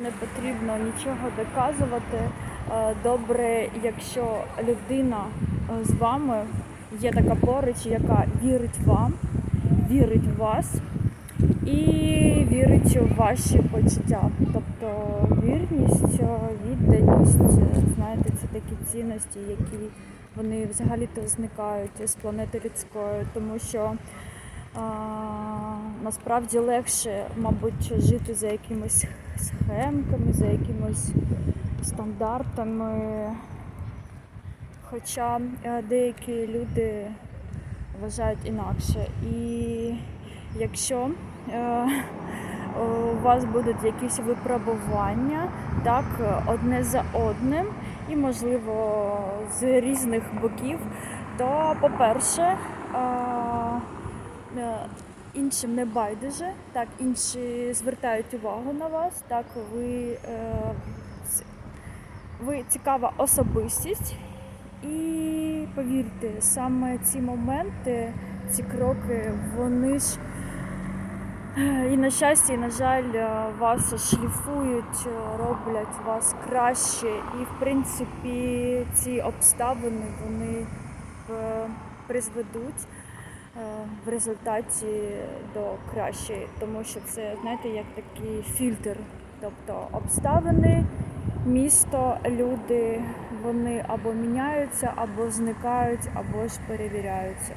Не потрібно нічого доказувати. Е, Добре, якщо людина е, з вами є така поруч, яка вірить вам, вірить в вас і вірить у ваші почуття. Тобто вірність, е, відданість, знаєте, це такі цінності, які вони взагалі-то зникають з планети людської, тому що насправді легше, мабуть, жити за якимись схемками, за якимись стандартами. Хоча е, деякі люди вважають інакше. І якщо е, у вас будуть якісь випробування, так, одне за одним, і, можливо, з різних боків, то, по-перше, е, іншим не байдуже, так, інші звертають увагу на вас, так, ви, е, ви цікава особистість. І повірте, саме ці моменти, ці кроки, вони ж е, і на щастя, і на жаль, е, вас шліфують, роблять вас краще. І в принципі ці обставини вони е, призведуть в результаті до кращої, тому що це, знаєте, як такий фільтр. Тобто обставини, місто, люди, вони або міняються, або зникають, або ж перевіряються.